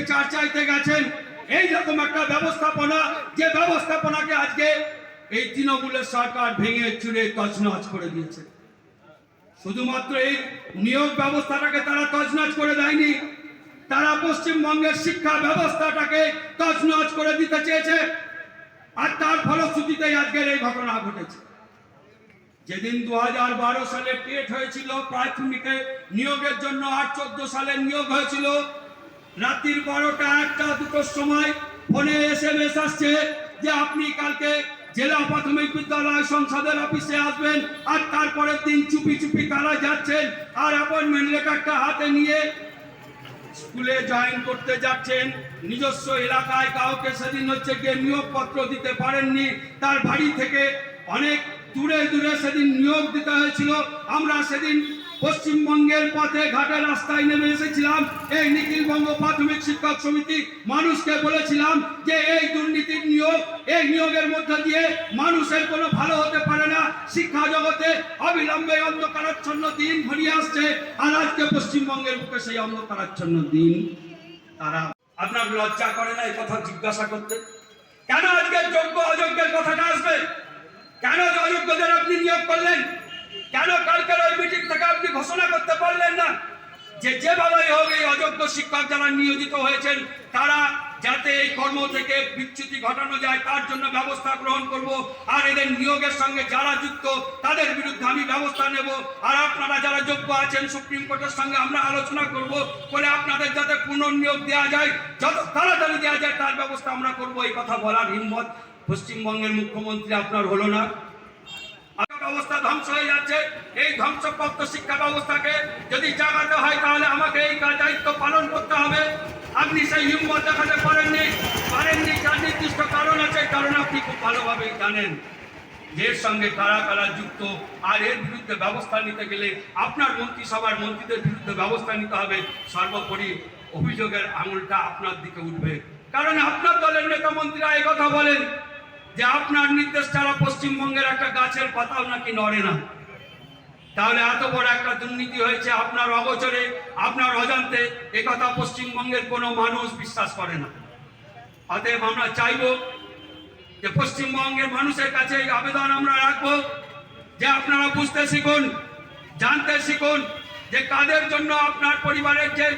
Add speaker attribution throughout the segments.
Speaker 1: বিচার চাইতে গেছেন, এই রকম একটা ব্যবস্থাপনা, যে ব্যবস্থাপনাকে আজকে এই তৃণমূলের সরকার ভেঙে চুরে তছনছ করে দিয়েছে। শুধুমাত্র এই নিয়োগ ব্যবস্থাটাকে তারা তছনছ করে দেয়নি, তারা পশ্চিমবঙ্গের শিক্ষা ব্যবস্থাটাকে তছনছ করে দিতে চেয়েছে, আর তার ফলশ্রুতিতেই আজকের এই ঘটনা ঘটেছে। যেদিন দু হাজার বারো সালে টেট হয়েছিল, প্রাথমিকে নিয়োগের জন্য আর চোদ্দ সালে নিয়োগ হয়েছিল রাত্রির বারোটা একটা দুটোর সময় ফোনে এস এম এস আসছে যে আপনি কালকে জেলা প্রাথমিক বিদ্যালয় সংসদের অফিসে আসবেন আর তারপরের দিন চুপি চুপি তারা যাচ্ছেন আর অ্যাপয়েন্টমেন্ট লেটারটা হাতে নিয়ে স্কুলে জয়েন করতে যাচ্ছেন। নিজস্ব এলাকায় কাউকে সেদিন হচ্ছে গিয়ে নিয়োগপত্র দিতে পারেননি। তার বাড়ি থেকে অনেক দূরে দূরে সেদিন নিয়োগ দিতে হয়েছিল। আমরা সেদিন পশ্চিমবঙ্গের পথে ঘাটে রাস্তায় নেমে এসেছিলাম। এই নিখিলবঙ্গ প্রাথমিক শিক্ষক সমিতি মানুষকে বলেছিলাম যে এই দুর্নীতির নিয়োগ, এই নিয়োগের মধ্যে দিয়ে মানুষের কোনো ভালো হতে পারে না। শিক্ষা জগতে অবিলম্বে অন্ধকারাচ্ছন্ন দিন ঘনিয়ে আসছে। আর আজকে পশ্চিমবঙ্গের বুকে সেই অন্ধকারাচ্ছন্ন দিন। তারা আপনার লজ্জা করে না এই কথা জিজ্ঞাসা করতে? কেন আজকে যোগ্য অযোগ্যের কথাটা আসবে? কেন অযোগ্যদের আপনি নিয়োগ করলেন? কেন কালকের ওই মিটিং থেকে আপনি ঘোষণা করতে পারলেন না? যে যেভাবেই হোক এই অযোগ্য শিক্ষক যারা নিয়োজিত হয়েছেন, তারা যাতে এই কর্ম থেকে বিচ্যুতি ঘটানো যায়, তার জন্য ব্যবস্থা গ্রহণ করব। আর এদের নিয়োগের সঙ্গে যারা যুক্ত, তাদের বিরুদ্ধে আমি ব্যবস্থা নেব। আর আপনারা যারা যোগ্য আছেন, সুপ্রিম কোর্টের সঙ্গে আমরা আলোচনা করব করে আপনাদের যাতে পুনর্নিয়োগ দেওয়া যায়, যত তাড়াতাড়ি দেওয়া যায়, তার ব্যবস্থা আমরা করব। এই কথা বলার হিম্মত পশ্চিমবঙ্গের মুখ্যমন্ত্রী আপনার হলো না। ব্যবস্থা ধ্বংস হয়ে যাচ্ছে। এই ধ্বংসপ্রাপ্ত শিক্ষা ব্যবস্থাকে যদি জাগাতে হয়, তাহলে আমাকে এই দায়িত্ব পালন করতে হবে। আপনি সেই হিম্মত দেখাতে পারেননি। পারেননি, যার নির্দিষ্ট কারণ আছে কারণ আপনি খুব ভালোভাবেই জানেন এর সঙ্গে কারা কারা যুক্ত। আর এর বিরুদ্ধে ব্যবস্থা নিতে গেলে আপনার মন্ত্রিসভার মন্ত্রীদের বিরুদ্ধে ব্যবস্থা নিতে হবে। সর্বোপরি অভিযোগের আঙুলটা আপনার দিকে উঠবে। কারণ আপনার দলের নেতা মন্ত্রীরা কথা বলেন যে আপনার নির্দেশ ছাড়া পশ্চিমবঙ্গের একটা গাছের পাতাও নাকি নড়ে না। তাহলে এত বড় একটা দুর্নীতি হয়েছে, আপনার অগোচরে, আপনার অজান্তে একথা পশ্চিমবঙ্গের কোনো মানুষ বিশ্বাস করে না। অতএব আমরা চাইব যে পশ্চিমবঙ্গের মানুষের কাছে এই আবেদন আমরা রাখব, যে আপনারা বুঝতে শিখুন, জানতে শিখুন যে কাদের জন্য আপনার পরিবারের যে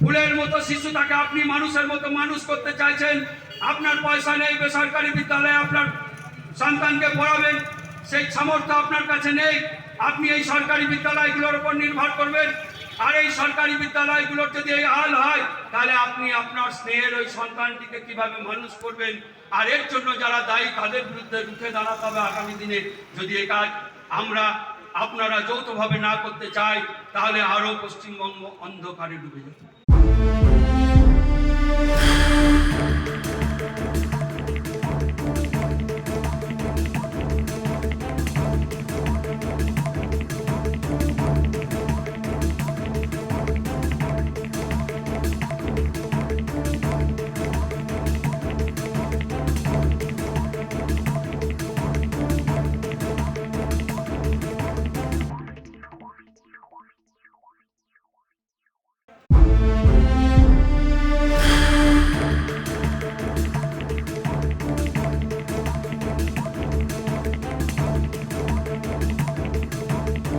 Speaker 1: ফুলের মতো শিশু তাকে আপনি মানুষের মতো মানুষ করতে চাইছেন আপনার পয়সা নেই বেসরকারি বিদ্যালয়ে, আপনার সন্তানকে পড়াবেন, সেই সামর্থ্য আপনার কাছে নেই। আপনি এই সরকারি বিদ্যালয়গুলোর উপর নির্ভর করবেন। আর এই সরকারি বিদ্যালয়গুলোর যদি এই হাল হয়, তাহলে আপনি আপনার স্নেহের ওই সন্তানটিকে কীভাবে মানুষ করবেন? আর এর জন্য যারা দায়ী, তাদের বিরুদ্ধে রুখে দাঁড়াতে হবে আগামী দিনে। যদি এ কাজ আমরা আপনারা যৌথভাবে না করতে চাই, তাহলে আরও পশ্চিমবঙ্গ অন্ধকারে ডুবে যেত